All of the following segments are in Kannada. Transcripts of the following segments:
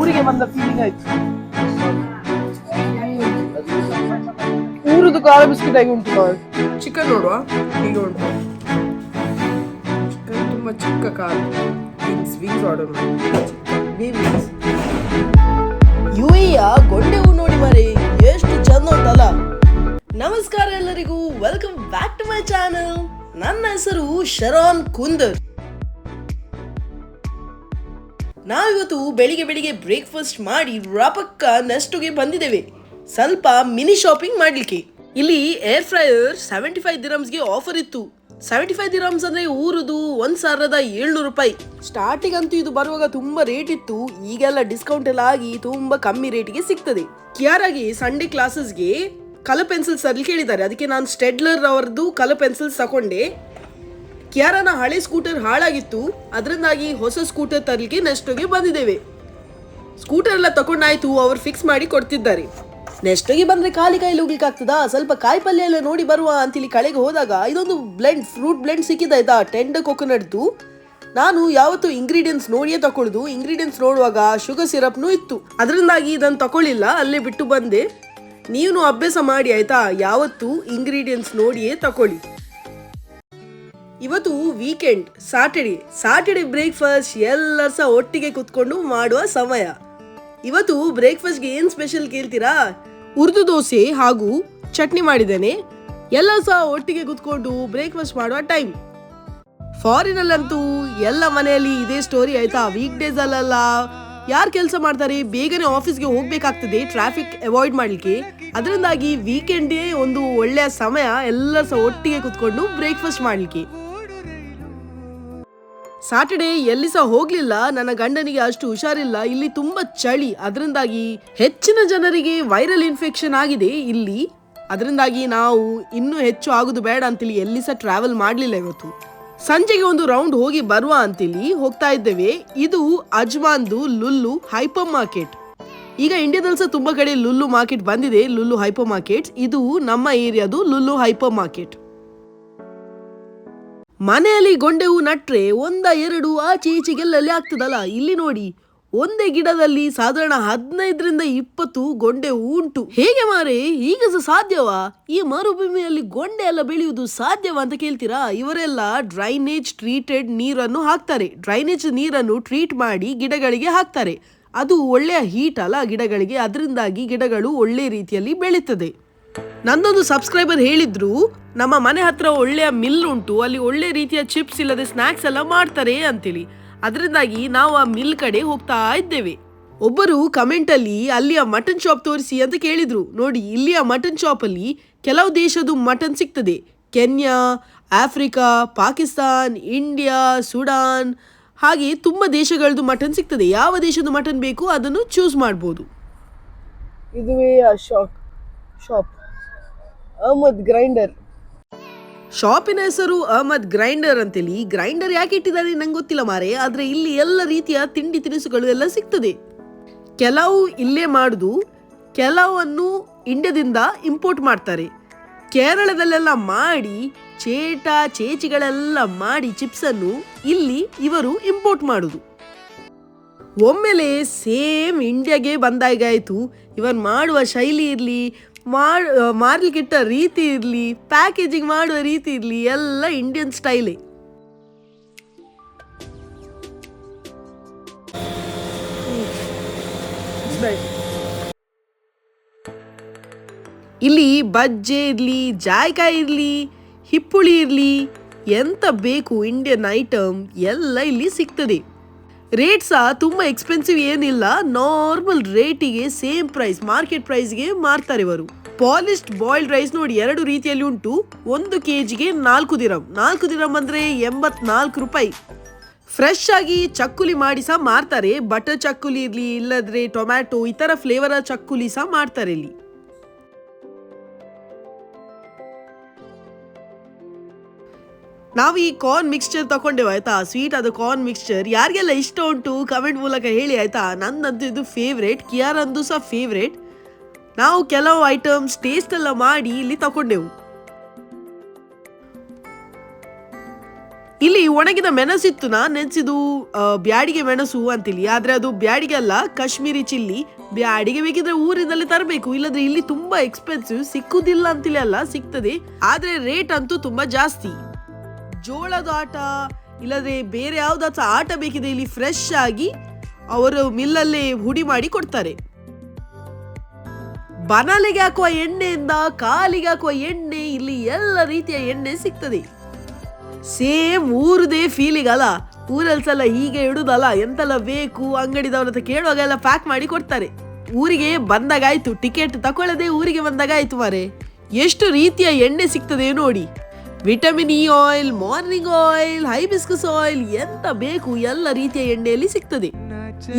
ಊರಿಗೆ ಬಂದ ಫೀಲಿಂಗ್ ಆಯ್ತು. ಊರದು ಖಾರ ಬಿಸ್ಕೆಟ್ ಆಗಿ ಉಂಟು. ಚಿಕನ್ ನೋಡುವ ಈಗ ಉಂಟು. ಚಿಕನ್ ತುಂಬ ಚಿಕ್ಕ ಕಾಲು. ವಿಂಗ್ಸ್ ವಿಂಗ್ಸ್ ಆರ್ಡರ್ ಮಾಡಿ ಯು ಯುಎಯ ಗೊಂಡೆ ಹೂ ನೋಡಿ ಮರಿ ಎಷ್ಟು ಚಂದ ಉಂಟಲ್ಲ. ನಮಸ್ಕಾರ ಎಲ್ಲರಿಗೂ welcome back to my channel ನನ್ನ ಹೆಸರು ಶರಾನ್ ಕುಂದರ್. ನಾವಿವತ್ತು ಬೆಳಿಗ್ಗೆ ಬೆಳಿಗ್ಗೆ ಬ್ರೇಕ್ಫಾಸ್ಟ್ ಮಾಡಿ ರಪಕ್ಕ ನೆಸ್ಟುಗೆ ಬಂದಿದ್ದೇವೆ. ಸ್ವಲ್ಪ ಮಿನಿ ಶಾಪಿಂಗ್ ಮಾಡ್ಲಿಕ್ಕೆ. ಇಲ್ಲಿ ಏರ್ ಫ್ರೈಯರ್ ಸೆವೆಂಟಿ ಫೈವ್ ದಿರಮ್ಸ್ಗೆ ಆಫರ್ ಇತ್ತು. ಸೆವೆಂಟಿ ಫೈವ್ ದಿರಮ್ಸ್ ಅಂದ್ರೆ ಊರುದು ಒಂದ್ ಸಾವಿರದ ಏಳ್ನೂರು ರೂಪಾಯಿ. ಸ್ಟಾರ್ಟಿಂಗ್ ಅಂತೂ ಇದು ಬರುವಾಗ ತುಂಬಾ ರೇಟ್ ಇತ್ತು. ಈಗೆಲ್ಲ ಡಿಸ್ಕೌಂಟ್ ಎಲ್ಲ ಆಗಿ ತುಂಬಾ ಕಮ್ಮಿ ರೇಟಿಗೆ ಸಿಗ್ತದೆ. ಕ್ಯಾರಾಗಿ ಸಂಡೇ ಕ್ಲಾಸಸ್ಗೆ ಕಲರ್ ಪೆನ್ಸಿಲ್ಸ್ ಅಲ್ಲಿ ಕೇಳಿದ್ದಾರೆ ಅದಕ್ಕೆ ನಾನು ಸ್ಟೆಡ್ಲರ್ ಅವರದ್ದು ಕಲರ್ ಪೆನ್ಸಿಲ್ಸ್ ತಕೊಂಡೆ. ಕ್ಯಾರನ ಹಳೆ ಸ್ಕೂಟರ್ ಹಾಳಾಗಿತ್ತು, ಅದರಿಂದಾಗಿ ಹೊಸ ಸ್ಕೂಟರ್ ತರಲಿಕ್ಕೆ ನೆಸ್ಟೋಗೆ ಬಂದಿದ್ದೇವೆ. ಸ್ಕೂಟರ್ ಎಲ್ಲ ತಕೊಂಡಾಯ್ತು, ಅವ್ರು ಫಿಕ್ಸ್ ಮಾಡಿ ಕೊಡ್ತಿದ್ದಾರೆ. ನೆಸ್ಟೋಗೆ ಬಂದ್ರೆ ಖಾಲಿ ಕೈಲಿ ಹೋಗ್ಲಿಕ್ಕೆ ಆಗ್ತದಾ ಸ್ವಲ್ಪ ಕಾಯಿ ಪಲ್ಯ ಎಲ್ಲ ನೋಡಿ ಬರುವ ಅಂತೇಳಿ ಕಳೆಗೆ ಹೋದಾಗ ಇದೊಂದು ಬ್ಲೆಂಡ್ ಫ್ರೂಟ್ ಬ್ಲೆಂಡ್ ಸಿಕ್ಕಿದಾಯ್ತಾ ಟೆಂಡರ್ ಕೊಕೊನಟ್ದು ನಾನು ಯಾವತ್ತು ಇಂಗ್ರೀಡಿಯೆಂಟ್ಸ್ ನೋಡಿಯೇ ತಗೊಳ್ದು ಇಂಗ್ರೀಡಿಯೆಂಟ್ಸ್ ನೋಡುವಾಗ ಶುಗರ್ ಸಿರಪ್ನು ಇತ್ತು. ಅದರಿಂದಾಗಿ ಇದನ್ನು ತಗೊಳ್ಳಿಲ್ಲ ಅಲ್ಲೇ ಬಿಟ್ಟು ಬಂದೆ. ನೀವು ಅಭ್ಯಾಸ ಮಾಡಿ ಆಯ್ತಾ? ಯಾವತ್ತು ಇಂಗ್ರೀಡಿಯೆಂಟ್ಸ್ ನೋಡಿಯೇ ತಗೊಳ್ಳಿ ಇವತ್ತು ವೀಕೆಂಡ್ ಸಾಟರ್ಡೆ ಸಾಟರ್ಡೆ ಬ್ರೇಕ್ಫಾಸ್ಟ್ ಎಲ್ಲರೂ ಸಹ ಒಟ್ಟಿಗೆ ಕುತ್ಕೊಂಡು ಮಾಡುವ ಸಮಯ. ಇವತ್ತು ಬ್ರೇಕ್ಫಾಸ್ಟ್ಗೆ ಏನು ಸ್ಪೆಷಲ್ ಕೇಳ್ತೀರಾ? ಉರ್ದು ದೋಸೆ ಹಾಗೂ ಚಟ್ನಿ ಮಾಡಿದ್ದೇನೆ. ಎಲ್ಲ ಸಹ ಒಟ್ಟಿಗೆ ಕುತ್ಕೊಂಡು ಬ್ರೇಕ್ಫಾಸ್ಟ್ ಮಾಡುವ ಟೈಮ್ ಫಾರಿನಲ್ಲಂತೂ ಎಲ್ಲ ಮನೆಯಲ್ಲಿ ಇದೇ ಸ್ಟೋರಿ ಆಯ್ತಾ? ವೀಕ್ ಡೇಸ್ ಅಲ್ಲಲ್ಲ. ಯಾರು ಕೆಲಸ ಮಾಡ್ತಾರೆ? ಬೇಗನೆ ಆಫೀಸ್ಗೆ ಹೋಗ್ಬೇಕಾಗ್ತದೆ ಟ್ರಾಫಿಕ್ ಅವಾಯ್ಡ್ ಮಾಡ್ಲಿಕ್ಕೆ. ಅದರಿಂದಾಗಿ ವೀಕೆಂಡೇ ಒಂದು ಒಳ್ಳೆಯ ಸಮಯ ಎಲ್ಲರ ಸಹ ಒಟ್ಟಿಗೆ ಕುತ್ಕೊಂಡು ಬ್ರೇಕ್ಫಾಸ್ಟ್ ಮಾಡ್ಲಿಕ್ಕೆ. ಸಾಟರ್ಡೆ ಎಲ್ಲಿ ಸಹ ಹೋಗ್ಲಿಲ್ಲ. ನನ್ನ ಗಂಡನಿಗೆ ಅಷ್ಟು ಹುಷಾರಿಲ್ಲ. ಇಲ್ಲಿ ತುಂಬಾ ಚಳಿ. ಅದರಿಂದಾಗಿ ಹೆಚ್ಚಿನ ಜನರಿಗೆ ವೈರಲ್ ಇನ್ಫೆಕ್ಷನ್ ಆಗಿದೆ ಇಲ್ಲಿ. ಅದರಿಂದಾಗಿ ನಾವು ಇನ್ನೂ ಹೆಚ್ಚು ಆಗುದು ಬೇಡ ಅಂತೇಳಿ ಎಲ್ಲಿ ಸಹ ಟ್ರಾವೆಲ್ ಮಾಡಲಿಲ್ಲ ಇವತ್ತು. ಸಂಜೆಗೆ ಒಂದು ರೌಂಡ್ ಹೋಗಿ ಬರುವ ಅಂತೇಳಿ ಹೋಗ್ತಾ ಇದ್ದೇವೆ. ಇದು ಅಜ್ಮಾನ್ದು ಲುಲ್ಲು ಹೈಪರ್ ಮಾರ್ಕೆಟ್ ಈಗ ಇಂಡಿಯಾದಲ್ಲಿ ಸಹ ತುಂಬಾ ಕಡೆ ಲುಲ್ಲು ಮಾರ್ಕೆಟ್ ಬಂದಿದೆ. ಲುಲ್ಲು ಹೈಪರ್ ಮಾರ್ಕೆಟ್ ಇದು ನಮ್ಮ ಏರಿಯಾದು ಲುಲ್ಲು ಹೈಪರ್ ಮಾರ್ಕೆಟ್ ಮನೆಯಲ್ಲಿ ಗೊಂಡೆ ಹೂ ನಟ್ರೆ ಒಂದ ಎರಡು ಆಚೆ ಈಚೆಗೆಲ್ಲಲ್ಲಿ ಆಗ್ತದಲ್ಲ? ಇಲ್ಲಿ ನೋಡಿ. ಒಂದೇ ಗಿಡದಲ್ಲಿ ಸಾಧಾರಣ ಹದಿನೈದರಿಂದ ಇಪ್ಪತ್ತು ಗೊಂಡೆ ಹೂ ಉಂಟು. ಹೇಗೆ ಮಾರೆ? ಈಗ ಸಾಧ್ಯವಾ? ಈ ಮರುಭೂಮಿಯಲ್ಲಿ ಗೊಂಡೆ ಎಲ್ಲ ಬೆಳೆಯುವುದು ಸಾಧ್ಯವಾ ಅಂತ ಕೇಳ್ತೀರಾ? ಇವರೆಲ್ಲ ಡ್ರೈನೇಜ್ ಟ್ರೀಟೆಡ್ ನೀರನ್ನು ಹಾಕ್ತಾರೆ. ಡ್ರೈನೇಜ್ ನೀರನ್ನು ಟ್ರೀಟ್ ಮಾಡಿ ಗಿಡಗಳಿಗೆ ಹಾಕ್ತಾರೆ. ಅದು ಒಳ್ಳೆಯ ಹೀಟ್ ಅಲ್ಲ ಗಿಡಗಳಿಗೆ. ಅದರಿಂದಾಗಿ ಗಿಡಗಳು ಒಳ್ಳೆ ರೀತಿಯಲ್ಲಿ ಬೆಳೀತದೆ. ನಂದೊಂದು ಸಬ್ಸ್ಕ್ರೈಬರ್ ಹೇಳಿದ್ರು, ನಮ್ಮ ಮನೆ ಹತ್ರ ಒಳ್ಳೆಯ ಮಿಲ್ ಉಂಟು, ಅಲ್ಲಿ ಒಳ್ಳೆ ರೀತಿಯ ಚಿಪ್ಸ್ ಇಲ್ಲದೆ ಸ್ನಾಕ್ಸ್ ಎಲ್ಲ ಮಾಡ್ತಾರೆ ಅಂತೇಳಿ ಅದರಿಂದಾಗಿ ನಾವು ಆ ಮಿಲ್ ಕಡೆ ಹೋಗ್ತಾ ಇದ್ದೇವೆ. ಒಬ್ಬರು ಕಮೆಂಟಲ್ಲಿ ಅಲ್ಲಿಯ ಮಟನ್ ಶಾಪ್ ತೋರಿಸಿ ಅಂತ ಕೇಳಿದ್ರು. ನೋಡಿ ಇಲ್ಲಿಯ ಮಟನ್ ಶಾಪಲ್ಲಿ ಕೆಲವು ದೇಶದ್ದು ಮಟನ್ ಸಿಗ್ತದೆ. Kenya, Africa, Pakistan, India, Sudan, ಹಾಗೆ ತುಂಬ ದೇಶಗಳದ್ದು ಮಟನ್ ಸಿಗ್ತದೆ. ಯಾವ ದೇಶದ ಮಟನ್ ಬೇಕು ಅದನ್ನು ಚೂಸ್ ಮಾಡ್ಬೋದು. ಇದುವೇ ಶಾಪ್ ಶಾಪ್ ಅಹಮದ್ ಗ್ರೈಂಡರ್. ಶಾಪಿನ ಹೆಸರು ಅಹಮದ್ ಗ್ರೈಂಡರ್ ಅಂತೇಳಿ. ಗ್ರೈಂಡರ್ ಯಾಕೆ ಇಟ್ಟಿದ್ದಾರೆ ನಂಗೆ ಗೊತ್ತಿಲ್ಲ ಮಾರೆ, ಆದ್ರೆ ಇಲ್ಲಿ ಎಲ್ಲ ರೀತಿಯ ತಿಂಡಿ ತಿನಿಸುಗಳು ಎಲ್ಲ ಸಿಗ್ತದೆ. ಕೆಲವು ಇಲ್ಲೇ ಮಾಡುದು, ಕೆಲವನ್ನು ಇಂಡಿಯಾದಿಂದ ಇಂಪೋರ್ಟ್ ಮಾಡ್ತಾರೆ. ಕೇರಳದಲ್ಲೆಲ್ಲ ಮಾಡಿ, ಚೇಟ, ಚೇಚಿಗಳೆಲ್ಲ ಮಾಡಿ ಚಿಪ್ಸನ್ನು ಇಲ್ಲಿ ಇವರು ಇಂಪೋರ್ಟ್ ಮಾಡುದು. ಒಮ್ಮೆಲೆ ಸೇಮ್ ಇಂಡಿಯಾಗೆ ಬಂದಾಗಾಯಿತು ಇವನ್ ಮಾಡುವ ಶೈಲಿ ಇರಲಿ ಮಾರ್ಲಿಕ್ಕಿಟ್ಟ ರೀತಿ ಇರಲಿ ಪ್ಯಾಕೇಜಿಂಗ್ ಮಾಡುವ ರೀತಿ ಇರಲಿ, ಎಲ್ಲ ಇಂಡಿಯನ್ ಸ್ಟೈಲೇ ಇಲ್ಲಿ ಬಜ್ಜೆ ಇರಲಿ, ಜಾಯ್ಕಾಯಿ ಇರಲಿ, ಹಿಪ್ಪುಳಿ ಇರಲಿ, ಎಂತ ಬೇಕು ಇಂಡಿಯನ್ ಐಟಮ್ ಎಲ್ಲ ಇಲ್ಲಿ ಸಿಗ್ತದೆ. ರೇಟ್ ಸಹ ತುಂಬ ಎಕ್ಸ್ಪೆನ್ಸಿವ್ ಏನಿಲ್ಲ ನಾರ್ಮಲ್ ರೇಟಿಗೆ ಸೇಮ್ ಪ್ರೈಸ್ ಮಾರ್ಕೆಟ್ ಪ್ರೈಸ್ಗೆ ಮಾರ್ತಾರೆ ಇವರು. ಪಾಲಿಶ್ಡ್ ಬಾಯ್ಲ್ಡ್ ರೈಸ್ ನೋಡಿ ಎರಡು ರೀತಿಯಲ್ಲಿ ಉಂಟು. ಒಂದು ಕೆ ಜಿಗೆ ನಾಲ್ಕು ದಿರಂ. ನಾಲ್ಕು ದಿರಂ ಅಂದರೆ ಎಂಬತ್ನಾಲ್ಕು ರೂಪಾಯಿ. ಫ್ರೆಶ್ ಆಗಿ ಚಕ್ಕುಲಿ ಮಾಡಿ ಸಹ ಮಾರ್ತಾರೆ. ಬಟರ್ ಚಕ್ಕುಲಿ ಇರಲಿ, ಇಲ್ಲದ್ರೆ ಟೊಮ್ಯಾಟೊ ಇತರ ಥರ ಫ್ಲೇವರ್ ಚಕ್ಕುಲಿ ಸಹ ಮಾಡ್ತಾರೆ ಇಲ್ಲಿ. ನಾವು ಈ ಕಾರ್ನ್ ಮಿಕ್ಸ್ಚರ್ ತಗೊಂಡೆವು ಆಯ್ತಾ? ಸ್ವೀಟ್ ಅದು ಕಾರ್ನ್ ಮಿಕ್ಸ್ಚರ್ ಯಾರಿಗೆಲ್ಲ ಇಷ್ಟ ಉಂಟು ಕಮೆಂಟ್ ಮೂಲಕ ಹೇಳಿ, ಆಯ್ತಾ? ನನ್ನದು ಇದು ಫೇವ್ರೇಟ್ ಕಿಯಾರಂದು ಸಹ ಫೇವ್ರೇಟ್ ನಾವು ಕೆಲವು ಐಟಮ್ಸ್ ಟೇಸ್ಟ್ ಎಲ್ಲ ಮಾಡಿ ಇಲ್ಲಿ ತಗೊಂಡೆವು ಇಲ್ಲಿ ಒಣಗಿದ ಮೆಣಸಿತ್ತು ನಾ ನೆನೆಸಿದು ಬ್ಯಾಡಿಗೆ ಮೆಣಸು ಅಂತಿಲ್ಲಿ. ಆದ್ರೆ ಅದು ಬ್ಯಾಡಿಗೆ ಅಲ್ಲ, ಕಾಶ್ಮೀರಿ ಚಿಲ್ಲಿ. ಬ್ಯಾಡಿಗೆ ಬೇಕಿದ್ರೆ ಊರಿನಲ್ಲಿ ತರಬೇಕು, ಇಲ್ಲದ್ರೆ ಇಲ್ಲಿ ತುಂಬಾ ಎಕ್ಸ್ಪೆನ್ಸಿವ್ ಸಿಕ್ಕುದಿಲ್ಲ ಅಂತಿಲ್ಲ ಅಲ್ಲ, ಸಿಗ್ತದೆ. ಆದ್ರೆ ರೇಟ್ ಅಂತೂ ತುಂಬಾ ಜಾಸ್ತಿ. ಜೋಳದ ಆಟ, ಇಲ್ಲದ್ರೆ ಬೇರೆ ಯಾವ್ದಾದ್ರು ಆಟ ಬೇಕಿದೆ ಇಲ್ಲಿ ಫ್ರೆಶ್ ಆಗಿ ಅವರು ಮಿಲ್ಲಲ್ಲೇ ಹುಡಿ ಮಾಡಿ ಕೊಡ್ತಾರೆ. ಬನಲೆಗೆ ಹಾಕುವ ಎಣ್ಣೆಯಿಂದ ಕಾಲಿಗೆ ಹಾಕುವ ಎಣ್ಣೆ, ಇಲ್ಲಿ ಎಲ್ಲ ರೀತಿಯ ಎಣ್ಣೆ ಸಿಗ್ತದೆ. ಸೇಮ್ ಊರದೇ ಫೀಲಿಂಗ್ ಅಲ್ಲ ಊರಲ್ಲಿ ಸಲ ಹೀಗೆ ಇಡುದಲ್ಲ, ಎಂತೆಲ್ಲ ಬೇಕು ಅಂಗಡಿದವ್ರ ಕೇಳುವಾಗ ಎಲ್ಲ ಪ್ಯಾಕ್ ಮಾಡಿ ಕೊಡ್ತಾರೆ. ಊರಿಗೆ ಬಂದಾಗಾಯ್ತು ಟಿಕೆಟ್ ತಕೊಳ್ಳದೆ ಊರಿಗೆ ಬಂದಾಗಾಯ್ತು ಮಾರೆ. ಎಷ್ಟು ರೀತಿಯ ಎಣ್ಣೆ ಸಿಗ್ತದೆ ನೋಡಿ. Vitamin E oil morning oil hibiscus oil ಎಂತ ಬೇಕು, ಎಲ್ಲ ರೀತಿಯ ಎಣ್ಣೆಯಲ್ಲಿ ಸಿಗ್ತದೆ.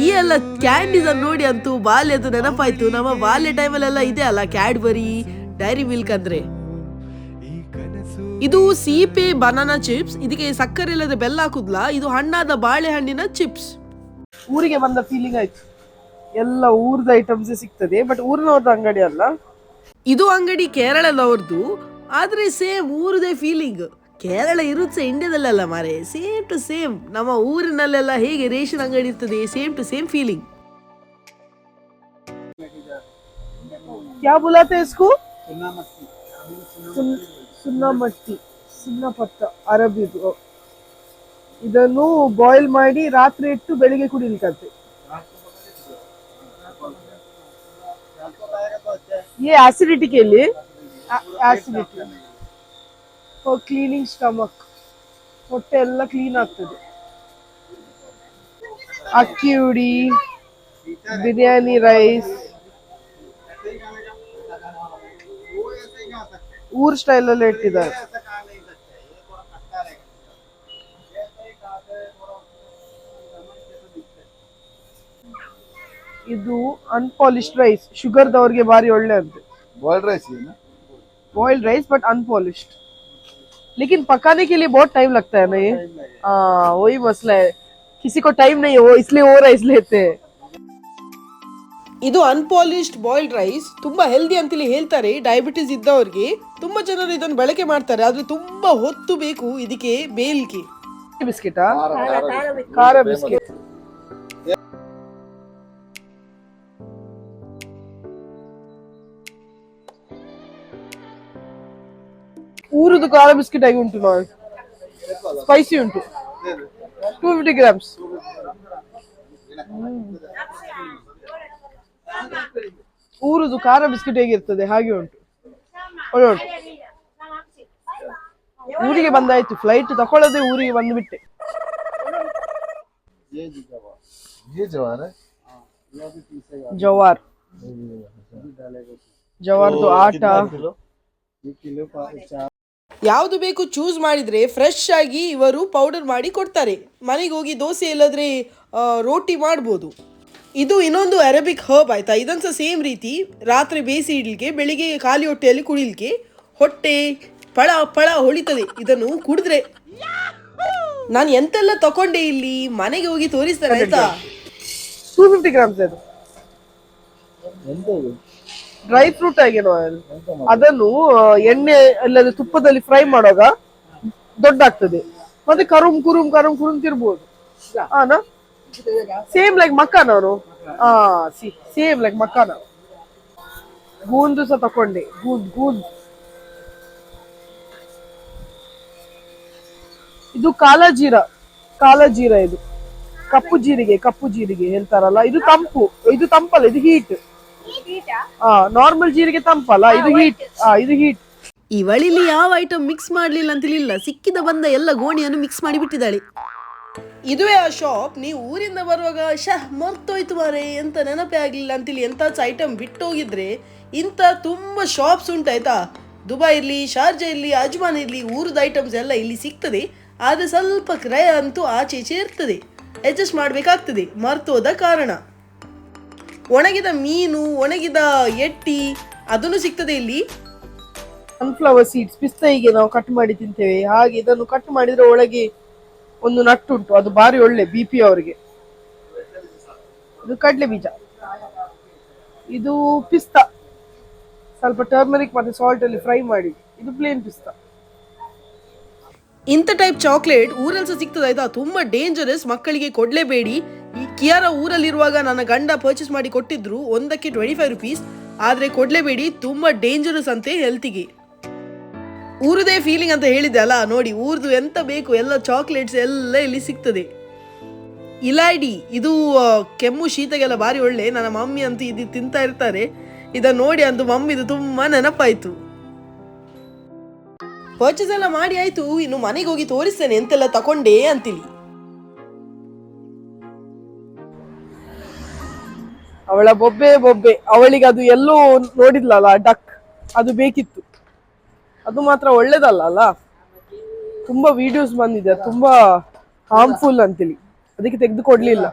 ಈ ಎಲ್ಲ ಕ್ಯಾಂಡೀಸ್ ನೋಡಿ ಅಂತೂ ಬಾಲ್ಯದ ನೆನಪಾಯ್ತು. ನಮ್ಮ ಬಾಲ್ಯ ಟೈಮಲ್ಲೆಲ್ಲ ಇದೆ ಅಲ್ಲ ಕ್ಯಾಡ್ಬರಿ ಡೈರಿ ಮಿಲ್ಕ್ ಅಂದ್ರೆ. ಇದು ಸೀಪೆ ಬನಾನಾ ಚಿಪ್ಸ್ ಇದಕ್ಕೆ ಸಕ್ಕರೆ ಇಲ್ಲದೆ ಬೆಲ್ಲ ಹಾಕುದ್ಲ ಇದು ಹಣ್ಣಾದ ಬಾಳೆಹಣ್ಣಿನ ಚಿಪ್ಸ್ ಊರಿಗೆ ಬಂದ ಫೀಲಿಂಗ್ ಆಯ್ತು. ಎಲ್ಲ ಊರ್ದ ಐಟಮ್ಸ್ ಸಿಗ್ತದೆ ಬಟ್ ಊರಿನವ್ರದ್ದು ಅಂಗಡಿ ಅಲ್ಲ. ಇದು ಅಂಗಡಿ ಕೇರಳದವ್ರದ್ದು ಆದ್ರೆ ಸೇಮ್ ಊರದೇ ಫೀಲಿಂಗ್ ಕೇರಳ ಇರುತ್ತ ಇಂಡಿಯಾದಲ್ಲ ಮಾರೆ ಸೇಮ್ ಟು ಸೇಮ್ ನಮ್ಮ ಊರಿನಲ್ಲೆಲ್ಲ ಹೇಗೆ ರೇಷನ್ ಅಂಗಡಿ ಇರ್ತದೆ ಸೇಮ್ ಟು ಸೇಮ್ ಫೀಲಿಂಗ್ क्या बुलाते हैं इसको ಸುನ್- ಸುನ್ನಮಟ್ಟಿ ಸುನ್ನಪಟ್ಟ ಅರಬಿದು ಇದನ್ನು ಬಾಯ್ಲ್ ಮಾಡಿ ರಾತ್ರಿ ಇಟ್ಟು ಬೆಳಿಗ್ಗೆ ಕುಡಿಲಿಕ್ಕಂತೆ ये एसिडिटी के लिए एसिडिटी ಫಾರ್ ಕ್ಲೀನಿಂಗ್ ಸ್ಟಮಕ್ ಹೊಟ್ಟೆ ಎಲ್ಲ ಕ್ಲೀನ್ ಆಗ್ತದೆ. ಅಕ್ಕಿ ಉಡಿ ಬಿರಿಯಾನಿ ರೈಸ್ ಊರ್ ಸ್ಟೈಲಲ್ಲಿ ಇಟ್ಟಿದ್ದಾರೆ. ಇದು ಅನ್ಪಾಲಿಶ್ಡ್ ರೈಸ್ ಶುಗರ್ದವ್ರಿಗೆ ಬಾರಿ ಒಳ್ಳೆ ಅಂತೆ boiled rice boiled rice but unpolished लेकिन पकाने के लिए बहुत टाइम लगता है ना ये हाँ वही मसला है किसी को टाइम नहीं है वो इसलिए वो राइस लेते हैं ಇದು ಅನ್ಪಾಲಿಶ್ಡ್ ಬಾಯ್ಲ್ಡ್ ರೈಸ್ ತುಂಬಾ ಹೆಲ್ದಿ ಅಂತೇಳಿ ಹೇಳ್ತಾರೆ ಡಯಾಬಿಟಿಸ್ ಇದ್ದವ್ರಿಗೆ ತುಂಬಾ ಜನರು ಇದನ್ನು ಬಳಕೆ ಮಾಡ್ತಾರೆ ಆದ್ರೆ ತುಂಬಾ ಹೊತ್ತು ಬೇಕು ಇದಕ್ಕೆ ಬೇಲ್ಗೆ ಬಿಸ್ಕೆಟಾ ಖಾರ ಬಿಸ್ಕೆಟ್ ఊరుదు కార బిస్కెట్ అయి ఉంటున్నాయి స్పైసీ ఉంటు టూ ఫిఫ్టీ గ్రామ్స్ ಊರುದು ಖಾರ ಬಿಸ್ಕೆಟ್ ಹೇಗಿರ್ತದೆ ಹಾಗೆ ಉಂಟು ಒಳ್ಳೆ ಉಂಟು ಊರಿಗೆ ಬಂದಾಯ್ತು ಫ್ಲೈಟ್ ತಕೊಳ್ಳದೆ ಊರಿಗೆ ಬಂದುಬಿಟ್ಟೆ ಜವಾರ್ ಜವಾರ್ದು ಆಟ ಯಾವುದು ಬೇಕು ಚೂಸ್ ಮಾಡಿದ್ರೆ ಫ್ರೆಶ್ ಆಗಿ ಇವರು ಪೌಡರ್ ಮಾಡಿ ಕೊಡ್ತಾರೆ. ಮನೆಗೆ ಹೋಗಿ ದೋಸೆ ಇಲ್ಲದ್ರೆ ರೋಟಿ ಮಾಡ್ಬೋದು. ಇದು ಇನ್ನೊಂದು ಅರೇಬಿಕ್ ಹರ್ಬ್ ಆಯ್ತಾ? ಇದನ್ನು ಸಹ ಸೇಮ್ ರೀತಿ. ರಾತ್ರಿ ಬೇಯಿಸಿ ಇಡ್ಲಿಕ್ಕೆ ಬೆಳಿಗ್ಗೆ ಖಾಲಿ ಹೊಟ್ಟೆಯಲ್ಲಿ ಕುಡಿಲಿಕ್ಕೆ ಹೊಟ್ಟೆ ಪಳ ಪಳ ಹೊಳಿತದೆ. ಇದನ್ನು ಕುಡಿದ್ರೆ ನಾನು ಎಂತೆಲ್ಲ ತಕೊಂಡೆ ಇಲ್ಲಿ? ಮನೆಗೆ ಹೋಗಿ ತೋರಿಸ್ತಾರೆ ಆಯ್ತಾ? ಟೂ ಫಿಫ್ಟಿ ಗ್ರಾಮ್ಸ್ ಅದು. ಡ್ರೈ ಫ್ರೂಟ್ ಆಗೇನೋ ಅದನ್ನು ಎಣ್ಣೆ ಅಲ್ಲದೆ ತುಪ್ಪದಲ್ಲಿ ಫ್ರೈ ಮಾಡುವಾಗ ದೊಡ್ಡಾಗ್ತದೆ. ಮತ್ತೆ ಕರುಮ್, ಕುರುಮ್ ಕರುಮ್, ಕುರುಮ್ ತಿರ್ಬೋದು ಹಾನಾ ಸೇಮ್ ಲೈಕ್ ಮಕ್ಕಾನ ಆ ಹಾ ಸೇಮ್ ಲೈಕ್ ಮಕ್ಕಾನ ಗೂಂದು ಸಹ ತಕೊಂಡೆ. ಗೂಂದ್ ಗೂಂದ್. ಇದು ಕಾಲ ಜೀರ. ಕಾಲ ಜೀರ ಇದು. ಕಪ್ಪು ಜೀರಿಗೆ ಕಪ್ಪು ಜೀರಿಗೆ ಹೇಳ್ತಾರಲ್ಲ, ಇದು ತಂಪು. ಇದು ತಂಪಲ್ಲ, ಇದು ಹೀಟ್ ನಾರ್ಮಲ್ ಜೀರಿಗೆ ತಂಪಲ್ಲ ಇದು ಹೀಟ್ ಇದು ಹೀಟ್ ಇವಳಿಲ್ಲಿ ಯಾವ ಐಟಮ್ ಮಿಕ್ಸ್ ಮಾಡಲಿಲ್ಲ ಇಲ್ಲ ಸಿಕ್ಕಿದ ಬಂದ ಎಲ್ಲ ಗೋಣಿಯನ್ನು ಮಿಕ್ಸ್ ಮಾಡಿ ಬಿಟ್ಟಿದ್ದಾಳೆ ಇದುವೇ ಆ ಶಾಪ್ ನೀವು ಊರಿಂದ ಬರುವಾಗ ಶಹ್ ಮರ್ತೋಯ್ತು ಮಾರೆ ಎಂತ ನೆನಪೇ ಆಗಲಿಲ್ಲ ಅಂತೇಳಿ ಎಂತ ಐಟಮ್ ಬಿಟ್ಟೋಗಿದ್ರೆ ಇಂಥ ತುಂಬ ಶಾಪ್ಸ್ ಉಂಟಾಯ್ತಾ? ದುಬೈ ಇರಲಿ ಶಾರ್ಜಾ ಇರಲಿ ಅಜ್ಮಾನ್ ಇರಲಿ ಊರದ ಐಟಮ್ಸ್ ಎಲ್ಲ ಇಲ್ಲಿ ಸಿಗ್ತದೆ. ಆದರೆ ಸ್ವಲ್ಪ ಕ್ರಯ ಅಂತೂ ಆಚೆ ಈಚೆ ಇರ್ತದೆ. ಅಡ್ಜಸ್ಟ್ ಮಾಡಬೇಕಾಗ್ತದೆ. ಮರ್ತೋದ ಕಾರಣ. ಒಣಗಿದ ಮೀನು, ಒಣಗಿದ ಎಟ್ಟಿ, ಅದನ್ನು ಸಿಗ್ತದೆ ಇಲ್ಲಿ. ಸನ್ಫ್ಲವರ್ ಸೀಡ್ಸ್ ಪಿಸ್ತಾಯಿಗೆ ನಾವು ಕಟ್ ಮಾಡಿ ತಿಂತೇವೆ. ಹಾಗೆ ಇದನ್ನು ಕಟ್ ಮಾಡಿದ್ರೆ ಒಳಗೆ ಒಂದು ನಟ್ಟು ಉಂಟು. ಅದು ಭಾರಿ ಒಳ್ಳೆ ಬಿ ಪಿ ಅವರಿಗೆ. ಇದು ಕಡಲೆ ಬೀಜ. ಇದು ಪಿಸ್ತಾ. ಸ್ವಲ್ಪ ಟರ್ಮರಿಕ್ ಮತ್ತೆ ಸಾಲ್ಟ್ ಅಲ್ಲಿ ಫ್ರೈ ಮಾಡಿ. ಇದು ಪ್ಲೇನ್ ಪಿಸ್ತಾ. ಇಂಥ ಟೈಪ್ ಚಾಕ್ಲೇಟ್ ಊರಲ್ಲಿ ಸಹ ಸಿಗ್ತದೆ, ಆಯ್ತಾ? ತುಂಬ ಡೇಂಜರಸ್ ಮಕ್ಕಳಿಗೆ ಕೊಡ್ಲೇಬೇಡಿ. ಈ ಕಿಯಾರ ಊರಲ್ಲಿರುವಾಗ ನನ್ನ ಗಂಡ ಪರ್ಚೇಸ್ ಮಾಡಿ ಕೊಟ್ಟಿದ್ರು, ಒಂದಕ್ಕೆ ಟ್ವೆಂಟಿ ಫೈವ್ ರುಪೀಸ್ ಆದ್ರೆ ಕೊಡ್ಲೇಬೇಡಿ, ತುಂಬ ಡೇಂಜರಸ್ ಅಂತೆ ಹೆಲ್ತಿಗೆ ಊರದೇ ಫೀಲಿಂಗ್ ಅಂತ ಹೇಳಿದೆ ಅಲ್ಲ? ನೋಡಿ, ಊರ್ದು ಎಂತ ಬೇಕು, ಎಲ್ಲ ಚಾಕ್ಲೇಟ್ಸ್ ಎಲ್ಲ ಇಲ್ಲಿ ಸಿಗ್ತದೆ. ಇಲಾಯ್ಡಿ ಇದು ಕೆಮ್ಮು ಶೀತಗೆಲ್ಲ ಭಾರಿ ಒಳ್ಳೆ. ನನ್ನ ಮಮ್ಮಿ ಅಂತೂ ಇದು ತಿಂತಾ ಇರ್ತಾರೆ. ಇದನ್ನು ನೋಡಿ ಅಂತೂ ಮಮ್ಮಿದು ತುಂಬಾ ನೆನಪಾಯ್ತು. ಪರ್ಚೇಸ್ ಎಲ್ಲ ಮಾಡಿ ಆಯ್ತು, ಇನ್ನು ಮನೆಗೆ ಹೋಗಿ ತೋರಿಸ್ತೇನೆ, ಎಂತೆಲ್ಲ ತಕೊಂಡೆ ಅಂತಿಲಿ. ಅವಳ ಬೊಬ್ಬೆ ಬೊಬ್ಬೆ, ಅವಳಿಗೆ ಅದು ಎಲ್ಲೋ ನೋಡಿದ್ಲಲ್ಲ, ಡಕ್, ಅದು ಬೇಕಿತ್ತು. ಅದು ಮಾತ್ರ ಒಳ್ಳೇದಲ್ಲ ಅಲ್ಲ? ತುಂಬಾ ವಿಡಿಯೋಸ್ ಬಂದಿದೆ, ತುಂಬಾ ಹಾರ್ಮ್ಫುಲ್ ಅಂತೇಳಿ ಅದಕ್ಕೆ ತೆಗೆದು ಕೊಡ್ಲಿಲ್ಲ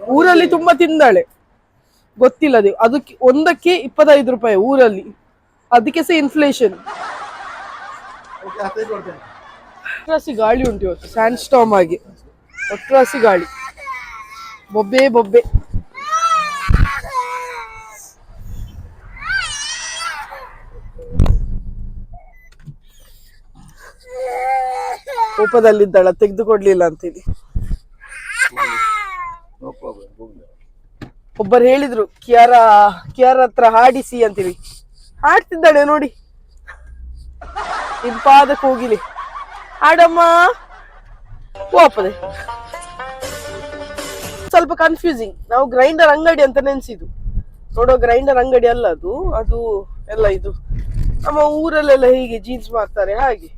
ಊರಲ್ಲಿ ತುಂಬಾ ತಿಂದಾಳೆ. ಗೊತ್ತಿಲ್ಲ ಅದಕ್ಕೆ ಒಂದಕ್ಕೆ ಇಪ್ಪತ್ತೈದು ರೂಪಾಯಿ ಊರಲ್ಲಿ. ಅದಕ್ಕೆ ಸಹ ಇನ್ಫ್ಲೇಷನ್ ಒಟ್ರಾಸಿ ಗಾಳಿ ಉಂಟು ಇವತ್ತು ಸ್ಯಾಂಡ್ ಸ್ಟಾಮ್ ಆಗಿ. ಒಟ್ರಾಸಿ ಗಾಳಿ. ಬೊಬ್ಬೆ ಬೊಬ್ಬೆ. ಕೋಪದಲ್ಲಿದ್ದಾಳ ತೆಗೆದುಕೊಡ್ಲಿಲ್ಲ ಅಂತೇಳಿ ಒಬ್ಬರು ಹೇಳಿದ್ರು ಕಿಯಾರ ಕಿಯಾರ ಹತ್ರ ಹಾಡಿಸಿ ಅಂತೀವಿ ಹಾಡ್ತಿದ್ದಾಳೆ ನೋಡಿ. ನಿನ್ ಕೂಗಿಲಿ ಆಡಮ್ಮ. ಓಪದೆ ಸ್ವಲ್ಪ ಕನ್ಫ್ಯೂಸಿಂಗ್ ನಾವು ಗ್ರೈಂಡರ್ ಅಂಗಡಿ ಅಂತ ನೆನ್ಸಿದ್ದು ನೋಡೋ ಗ್ರೈಂಡರ್ ಅಂಗಡಿ ಅಲ್ಲ ಅದು. ಅದು ಎಲ್ಲ ಇದು. ನಮ್ಮ ಊರಲ್ಲೆಲ್ಲ ಹೀಗೆ ಜೀನ್ಸ್ ಮಾಡ್ತಾರೆ ಹಾಗೆ.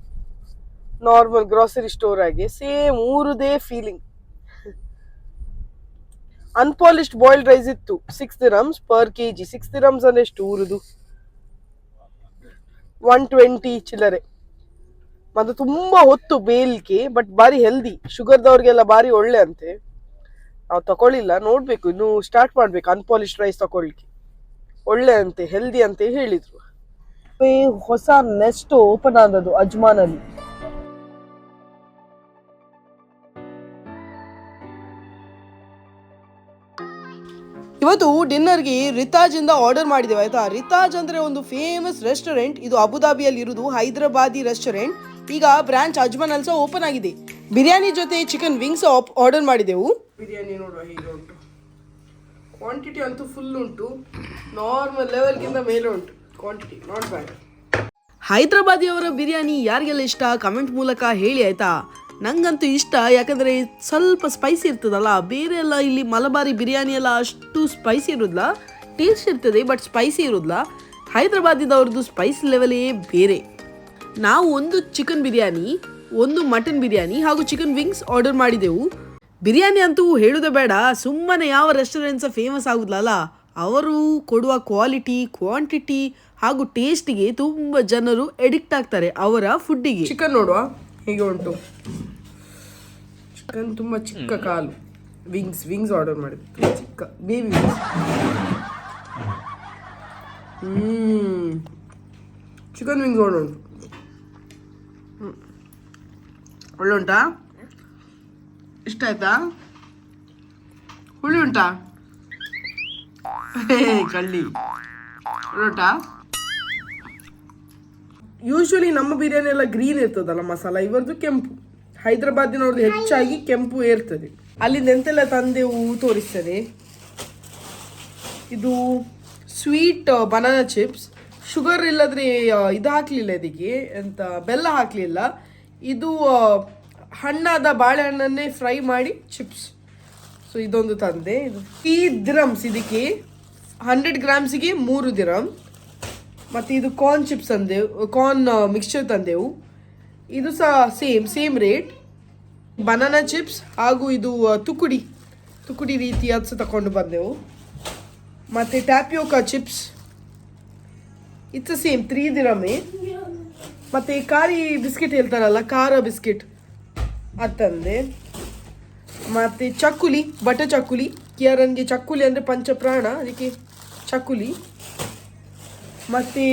ನಾರ್ಮಲ್ ಗ್ರಾಸರಿ ಸ್ಟೋರ್ ಆಗಿ ಸೇಮ್ ಊರದೇ ಫೀಲಿಂಗ್ ಅನ್ಪಾಲಿಶ್ಡ್ ಬಾಯ್ಲ್ಡ್ ರೈಸ್ ಇತ್ತು. Six dirhams per K G six dirhams ಅಂದ್ರೆ ಎಷ್ಟು ಊರದು? ಒನ್ ಟ್ವೆಂಟಿ ಚಿಲ್ಲರೆ. ಮತ್ತೆ ತುಂಬಾ ಹೊತ್ತು ಬೇಲ್ಕಿ ಬಟ್ ಬಾರಿ ಹೆಲ್ದಿ ಶುಗರ್ದವ್ರಿಗೆಲ್ಲ ಬಾರಿ ಒಳ್ಳೆ ಅಂತೆ. ನಾವು ತಗೊಳ್ಳಿಲ್ಲ ನೋಡ್ಬೇಕು, ಇನ್ನು ಸ್ಟಾರ್ಟ್ ಮಾಡ್ಬೇಕು ಅನ್ಪಾಲಿಶ್ ರೈಸ್ ತಗೊಳ್ಳಿಕ್ಕೆ ಒಳ್ಳೆ ಅಂತೆ ಹೆಲ್ದಿ ಅಂತ ಹೇಳಿದ್ರು. ಹೊಸ ನೆಸ್ಟ್ ಓಪನ್ ಆದದ್ದು ಅಜ್ಮಾನಲ್ಲಿ. ಇವತ್ತು ಡಿನ್ನರ್ಗೆ ರಿತಾಜ್ ಇಂದ ಆರ್ಡರ್ ಮಾಡಿದ್ದೇವೆ, ಆಯ್ತಾ? ರಿತಾಜ್ ಅಂದ್ರೆ ಒಂದು ಫೇಮಸ್ ರೆಸ್ಟೋರೆಂಟ್ ಇದು ಅಬುದಾಬಿಯಲ್ಲಿ ಇರುವುದು ಹೈದರಾಬಾದಿ ರೆಸ್ಟೋರೆಂಟ್ ಈಗ ಬ್ರಾಂಚ್ ಅಜ್ಮನ್ ಅಲ್ಸ ಓಪನ್ ಆಗಿದೆ. ಬಿರಿಯಾನಿ ಜೊತೆ ಚಿಕನ್ ವಿಂಗ್ಸ್ ಆರ್ಡರ್ ಮಾಡಿದೆವು. ಬಿರಿಯಾನಿ ನೋಡುವ ಹೀಗೆ ಉಂಟು. ಕ್ವಾಂಟಿಟಿ ಅಂತೂ ಫುಲ್ ಉಂಟು. ನಾರ್ಮಲ್ ಲೆವೆಲ್ಗಿಂತ ಮೇಲೆ ಉಂಟು. ಕ್ವಾಂಟಿಟಿ ನಾಟ್ ಬ್ಯಾಡ್ ಹೈದರಾಬಾದಿಯವರ ಬಿರಿಯಾನಿ ಯಾರಿಗೆಲ್ಲ ಇಷ್ಟ? ಕಮೆಂಟ್ ಮೂಲಕ ಹೇಳಿ ಆಯ್ತಾ? ನಂಗಂತೂ ಇಷ್ಟ ಯಾಕಂದ್ರೆ ಸ್ವಲ್ಪ ಸ್ಪೈಸಿ ಇರ್ತದಲ್ಲ. ಬೇರೆ ಎಲ್ಲ ಇಲ್ಲಿ ಮಲಬಾರಿ ಬಿರಿಯಾನಿ ಎಲ್ಲ ಅಷ್ಟು ಸ್ಪೈಸಿ ಇರೋದಿಲ್ಲ. ಟೇಸ್ಟ್ ಇರ್ತದೆ ಬಟ್ ಸ್ಪೈಸಿ ಇರೋದಿಲ್ಲ. ಹೈದರಾಬಾದಿದವ್ರದ್ದು ಸ್ಪೈಸ್ ಲೆವೆಲೇ ಬೇರೆ. ನಾವು ಒಂದು ಚಿಕನ್ ಬಿರಿಯಾನಿ ಒಂದು ಮಟನ್ ಬಿರಿಯಾನಿ ಹಾಗೂ ಚಿಕನ್ ವಿಂಗ್ಸ್ ಆರ್ಡರ್ ಮಾಡಿದೆವು. ಬಿರಿಯಾನಿ ಅಂತೂ ಹೇಳೋದೇ ಬೇಡ ಸುಮ್ಮನೆ ಯಾವ ರೆಸ್ಟೋರೆಂಟ್ಸ ಫೇಮಸ್ ಆಗುದಿಲ್ಲ ಅವರು ಕೊಡುವ ಕ್ವಾಲಿಟಿ ಕ್ವಾಂಟಿಟಿ ಹಾಗೂ ಟೇಸ್ಟಿಗೆ ತುಂಬ ಜನರು ಎಡಿಕ್ಟ್ ಆಗ್ತಾರೆ ಅವರ ಫುಡ್ಡಿಗೆ ಚಿಕನ್ ನೋಡುವ ಹೀಗೆ ಉಂಟು. ಚಿಕನ್ ತುಂಬ ಚಿಕ್ಕ ಕಾಲು. ವಿಂಗ್ಸ್ ವಿಂಗ್ಸ್ ಆರ್ಡರ್ ಮಾಡಿದೆ ತುಂಬ ಚಿಕ್ಕ baby wings hmm. Chicken wings order ಉಂಟು. ಒಳ್ಳೆ ಉಂಟಾ? ಇಷ್ಟ ಆಯ್ತಾ? ಹುಳಿ ಉಂಟಾ? ಕಳ್ಳಿ. ಉಂಟಾ? ಯೂಶ್ವಲಿ ನಮ್ಮ ಬಿರಿಯಾನಿ ಎಲ್ಲ ಗ್ರೀನ್ ಇರ್ತದಲ್ಲ ಮಸಾಲ? ಇವರದು ಕೆಂಪು. ಹೈದರಾಬಾದಿನವ್ರದ್ದು ಹೆಚ್ಚಾಗಿ ಕೆಂಪು ಇರ್ತದೆ. ಅಲ್ಲಿಂದ ಎಂತೆಲ್ಲ ತಂದೆವು ತೋರಿಸ್ತದೆ. ಇದು ಸ್ವೀಟ್ ಬನಾನಾ ಚಿಪ್ಸ್ ಶುಗರ್ ಇಲ್ಲದ್ರೆ ಆ, ಇದು ಹಾಕಲಿಲ್ಲ ಇದಕ್ಕೆ ಎಂತ ಬೆಲ್ಲ ಹಾಕಲಿಲ್ಲ. ಇದು ಹಣ್ಣಾದ ಬಾಳೆಹಣ್ಣನ್ನೇ ಫ್ರೈ ಮಾಡಿ ಚಿಪ್ಸ್. ಸೊ ಇದೊಂದು ತಂದೆ. ಇದು ಈ ದಿರಮ್ಸ್ ಇದಕ್ಕೆ. ಹಂಡ್ರೆಡ್ ಗ್ರಾಮ್ಸಿಗೆ ಮೂರು ದಿರಮ್ ಮತ್ತು ಇದು ಕಾರ್ನ್ ಚಿಪ್ಸ್ ಅಂದೆವು ಕಾರ್ನ್ ಮಿಕ್ಸ್ಚರ್ ತಂದೆವು. ಇದು ಸಹ same same rate banana chips ಹಾಗೂ ಇದು ತುಕುಡಿ. ತುಕುಡಿ ರೀತಿ ಅದು ಸಹ ತಗೊಂಡು ಬಂದೆವು. ಮತ್ತು tapioca chips it's same three ಮತ್ತೆ ಮತ್ತು ಖಾರಿ ಬಿಸ್ಕೆಟ್ ಹೇಳ್ತಾರಲ್ಲ, ಖಾರ ಬಿಸ್ಕೆಟ್. ಅತ್ತಂದೆ. ತಂದೆ ಮತ್ತು ಚಕ್ಕುಲಿ ಬಟರ್ ಚಕ್ಕುಲಿ. ಕಿಯಾರನ್ಗೆ ಚಕ್ಕುಲಿ ಅಂದರೆ ಪಂಚಪ್ರಾಣ, ಅದಕ್ಕೆ ಚಕ್ಕುಲಿ. ಮತ್ತು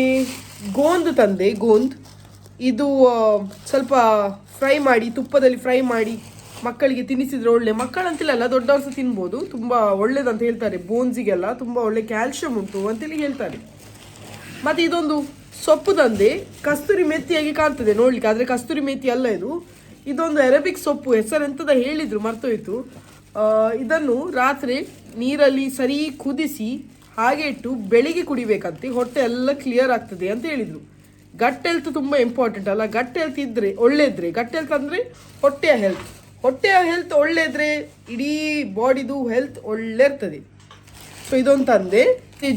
ಗೋಂದ್ ತಂದೆ, ಗೋಂದ್. ಇದು ಸ್ವಲ್ಪ ಫ್ರೈ ಮಾಡಿ, ತುಪ್ಪದಲ್ಲಿ ಫ್ರೈ ಮಾಡಿ ಮಕ್ಕಳಿಗೆ ತಿನ್ನಿಸಿದ್ರೆ ಒಳ್ಳೆ. ಮಕ್ಕಳಂತಿಲ್ಲ ದೊಡ್ಡವರು ಸಹ ತಿನ್ಬೋದು. ತುಂಬ ಒಳ್ಳೇದಂತ ಹೇಳ್ತಾರೆ. ಬೋನ್ಸಿಗೆಲ್ಲ ತುಂಬ ಒಳ್ಳೆ ಕ್ಯಾಲ್ಶಿಯಂ ಉಂಟು ಅಂತೇಳಿ ಹೇಳ್ತಾರೆ. ಮತ್ತು ಇದೊಂದು ಸೊಪ್ಪು ತಂದೆ ಕಸ್ತೂರಿ ಮೆತ್ತಿಯಾಗಿ ಕಾಣ್ತದೆ ನೋಡ್ಲಿಕ್ಕೆ, ಆದರೆ ಕಸ್ತೂರಿ ಮೆಥಿ ಅಲ್ಲ ಇದು. ಇದೊಂದು ಅರೇಬಿಕ್ ಸೊಪ್ಪು, ಹೆಸರೆಂತದ ಹೇಳಿದ್ರು, ಮರ್ತೋಯ್ತು. ಇದನ್ನು ರಾತ್ರಿ ನೀರಲ್ಲಿ ಸರಿ ಕುದಿಸಿ ಹಾಗೆ ಇಟ್ಟು ಬೆಳಿಗ್ಗೆ ಕುಡಿಬೇಕಂತೆ, ಹೊಟ್ಟೆ ಎಲ್ಲ ಕ್ಲಿಯರ್ ಆಗ್ತದೆ ಅಂತ ಹೇಳಿದರು. ಗಟ್ ಹೆಲ್ತ್ ತುಂಬ ಇಂಪಾರ್ಟೆಂಟ್ ಅಲ್ಲ ಗಟ್ ಹೆಲ್ತ್ ಇದ್ದರೆ ಒಳ್ಳೆದ್ರೆ ಗಟ್ ಹೆಲ್ತ್ ಅಂದರೆ ಹೊಟ್ಟೆಯ ಹೆಲ್ತ್ ಹೊಟ್ಟೆಯ ಹೆಲ್ತ್ ಒಳ್ಳೆದ್ರೆ ಇಡೀ ಬಾಡಿದು ಹೆಲ್ತ್ ಒಳ್ಳೆ ಇರ್ತದೆ. ಸೊ ಇದೊಂದು ತಂದೆ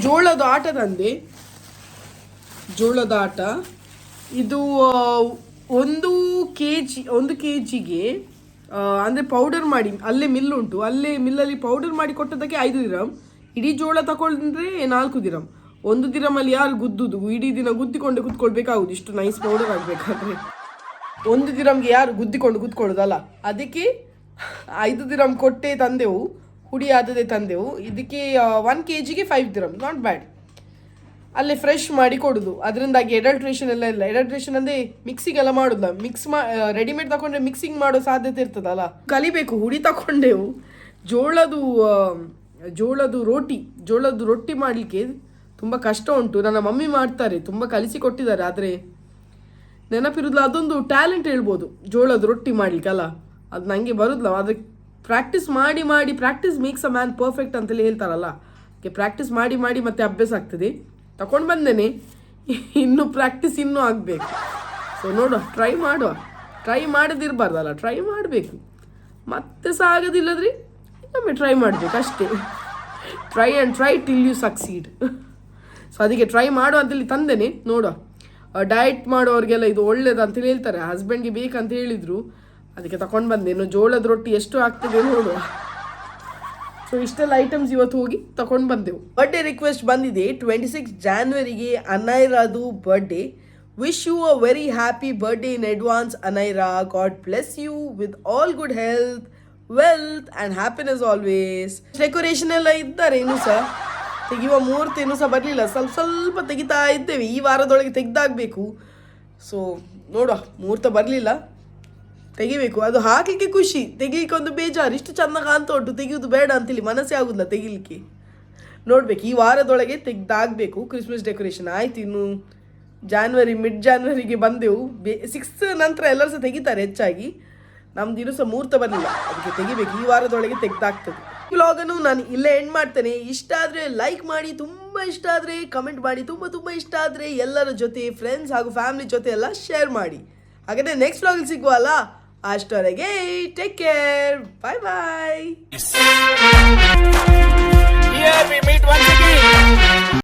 ಜೋಳದ ಆಟ ತಂದೆ ಜೋಳದ ಆಟ. ಇದು ಒಂದು ಕೆ ಜಿ ಒಂದು ಕೆ ಜಿಗೆ ಅಂದರೆ ಪೌಡರ್ ಮಾಡಿ, ಅಲ್ಲೇ ಮಿಲ್ ಉಂಟು. ಅಲ್ಲೇ ಮಿಲ್ಲಲ್ಲಿ ಪೌಡರ್ ಮಾಡಿ ಕೊಟ್ಟದಕ್ಕೆ ಐದು ದಿರಮ್ ಇಡೀ ಜೋಳ ತಗೊಂಡ್ರೆ ನಾಲ್ಕು ದಿರಮ್ ಒಂದು ದಿರಮಲ್ಲಿ ಯಾರು ಗುದ್ದುದು? ಇಡೀ ದಿನ ಗುದ್ದಿಕೊಂಡು ಕುತ್ಕೊಳ್ಬೇಕಾಗುದು. ಇಷ್ಟು ನೈಸ್ ಪೌಡರ್ ಆಗಬೇಕಾದ್ರೆ. ಒಂದು ದಿರಮ್ಗೆ ಯಾರು ಗುದ್ದಿಕೊಂಡು ಕುತ್ಕೊಳ್ಳೋದಲ್ಲ? ಅದಕ್ಕೆ ಐದು ದಿರಮ್ ಕೊಟ್ಟೆ ತಂದೆವು. ಹುಡಿ ಆದದೆ ತಂದೆವು. ಇದಕ್ಕೆ ಒನ್ ಕೆ ಜಿಗೆ ಫೈವ್ ದಿರಮ್ ನಾಟ್ ಬ್ಯಾಡ್ ಅಲ್ಲೇ ಫ್ರೆಶ್ ಮಾಡಿ ಕೊಡೋದು. ಅದರಿಂದಾಗಿ ಎಡಲ್ಟ್ರೇಷನ್ ಎಲ್ಲ ಇಲ್ಲ. ಎಡಲ್ಟ್ರೇಷನ್ ಅಂದ್ರೆ ಮಿಕ್ಸಿಂಗ್ ಎಲ್ಲ ಮಾಡೋದಿಲ್ಲ ಮಿಕ್ಸ್ ಮಾ ರೆಡಿಮೇಡ್ ತಗೊಂಡ್ರೆ ಮಿಕ್ಸಿಂಗ್ ಮಾಡೋ ಸಾಧ್ಯತೆ ಇರ್ತದಲ್ಲ? ಕಲಿಬೇಕು, ಹುಡಿ ತಗೊಂಡೆವು ಜೋಳದು ಜೋಳದು ರೋಟಿ, ಜೋಳದ್ದು ರೊಟ್ಟಿ ಮಾಡಲಿಕ್ಕೆ ತುಂಬ ಕಷ್ಟ ಉಂಟು. ನನ್ನ ಮಮ್ಮಿ ಮಾಡ್ತಾರೆ, ತುಂಬ ಕಲಿಸಿ ಕೊಟ್ಟಿದ್ದಾರೆ, ಆದರೆ ನೆನಪಿರೋದಿಲ್ಲ. ಅದೊಂದು ಟ್ಯಾಲೆಂಟ್ ಹೇಳ್ಬೋದು ಜೋಳದ ರೊಟ್ಟಿ ಮಾಡ್ಲಿಕ್ಕೆ ಅಲ್ಲ? ಅದು ನನಗೆ ಬರೋದಿಲ್ಲ. ಅದಕ್ಕೆ ಪ್ರಾಕ್ಟೀಸ್ ಮಾಡಿ ಮಾಡಿ practice makes a man perfect ಅಂತೇಳಿ ಹೇಳ್ತಾರಲ್ಲ? ಪ್ರಾಕ್ಟೀಸ್ ಮಾಡಿ ಮಾಡಿ ಮತ್ತೆ ಅಭ್ಯಾಸ ಆಗ್ತದೆ. ತಗೊಂಡು ಬಂದೇನೆ. ಇನ್ನೂ ಪ್ರಾಕ್ಟೀಸ್ ಇನ್ನೂ ಆಗಬೇಕು. ಸೊ ನೋಡುವ ಟ್ರೈ ಮಾಡುವ. ಟ್ರೈ ಮಾಡದಿರಬಾರ್ದಲ್ಲ ಟ್ರೈ ಮಾಡಬೇಕು. ಮತ್ತೆ ಸಹ ಆಗೋದಿಲ್ಲದ್ರಿ ಇನ್ನೊಮ್ಮೆ ಟ್ರೈ ಮಾಡಬೇಕು, ಅಷ್ಟೇ. Try and try till you succeed so ಅದಕ್ಕೆ ಟ್ರೈ ಮಾಡು ಅಂತೇಳಿ ತಂದೇನೆ, ನೋಡುವ. ಡಯಟ್ ಮಾಡೋರಿಗೆಲ್ಲ ಇದು ಒಳ್ಳೇದು ಅಂತೇಳಿ ಹೇಳ್ತಾರೆ. ಹಸ್ಬೆಂಡ್ಗೆ ಬೇಕಂತ ಹೇಳಿದರು. ಅದಕ್ಕೆ ತಗೊಂಡು ಬಂದೆ. ಇನ್ನು ಜೋಳದ ರೊಟ್ಟಿ ಎಷ್ಟು ಆಗ್ತದೆ ನೋಡುವ. ಸೊ ಇಷ್ಟೆಲ್ಲ ಐಟಮ್ಸ್ ಇವತ್ತು ಹೋಗಿ ತಗೊಂಡು ಬಂದೆವು. ಬರ್ಡೇ ರಿಕ್ವೆಸ್ಟ್ ಬಂದಿದೆ. ಟ್ವೆಂಟಿ ಸಿಕ್ಸ್ ಜಾನ್ವರಿಗೆ ಅನೈರಾದು birthday wish you a very happy birthday in advance Anaira God bless you with all good health wealth and happiness always decoration ಎಲ್ಲ ಇದ್ದಾರೆ ಇನ್ನೂ ಸಹ. ತೆಗೆಯುವ ಮೂರ್ತಿ ಸಹ ಬರಲಿಲ್ಲ. ಸ್ವಲ್ಪ ಸ್ವಲ್ಪ ತೆಗಿತಾ ಇದ್ದೇವೆ. ಈ ವಾರದೊಳಗೆ ತೆಗೆದಾಗಬೇಕು. ಸೊ ನೋಡುವ. ಮುಹೂರ್ತ ಬರಲಿಲ್ಲ. ತೆಗಿಬೇಕು, ಅದು ಹಾಕ್ಲಿಕ್ಕೆ ಖುಷಿ. ತೆಗಿಲಿಕ್ಕೆ ಒಂದು ಬೇಜಾರು. ಇಷ್ಟು ಚಂದ ಕಾಣ್ತಾ ಉಂಟು. ತೆಗಿಯೋದು ಬೇಡ ಅಂತೇಳಿ ಮನಸ್ಸೇ ಆಗುದಿಲ್ಲ ತೆಗಿಲಿಕ್ಕೆ. ನೋಡ್ಬೇಕು, ಈ ವಾರದೊಳಗೆ ತೆಗ್ದಾಗಬೇಕು. ಕ್ರಿಸ್ಮಸ್ ಡೆಕೋರೇಷನ್ ಆಯ್ತು. ಇನ್ನು ಜಾನ್ವರಿ ಮಿಡ್ ಜಾನ್ವರಿಗೆ ಬಂದೆವು. ಬೇ ಸಿಕ್ಸ್ ನಂತರ ಎಲ್ಲರೂ ಸಹ ತೆಗಿತಾರೆ ಹೆಚ್ಚಾಗಿ. ನಮ್ದು ಇನ್ನೂ ಸಹ ಮುಹೂರ್ತ ಬರಲಿಲ್ಲ ಅದಕ್ಕೆ ತೆಗಿಬೇಕು. ಈ ವಾರದೊಳಗೆ ತೆಗ್ದಾಗ್ತದೆ. ವ್ಲಾಗನ್ನು ನಾನು ಇಲ್ಲೇ ಎಂಡ್ ಮಾಡ್ತೇನೆ. ಇಷ್ಟ ಆದರೆ ಲೈಕ್ ಮಾಡಿ. ತುಂಬ ಇಷ್ಟ ಆದರೆ ಕಮೆಂಟ್ ಮಾಡಿ. ತುಂಬ ತುಂಬ ಇಷ್ಟ ಆದರೆ ಎಲ್ಲರ ಜೊತೆ ಫ್ರೆಂಡ್ಸ್ ಹಾಗೂ ಫ್ಯಾಮಿಲಿ ಜೊತೆ ಎಲ್ಲ ಶೇರ್ ಮಾಡಿ. ಹಾಗಾದರೆ ನೆಕ್ಸ್ಟ್ ವ್ಲಾಗಲ್ಲಿ ಸಿಗುವಲ್ಲ? आज तो again. Take care. Bye bye. Yes. Here we meet once again.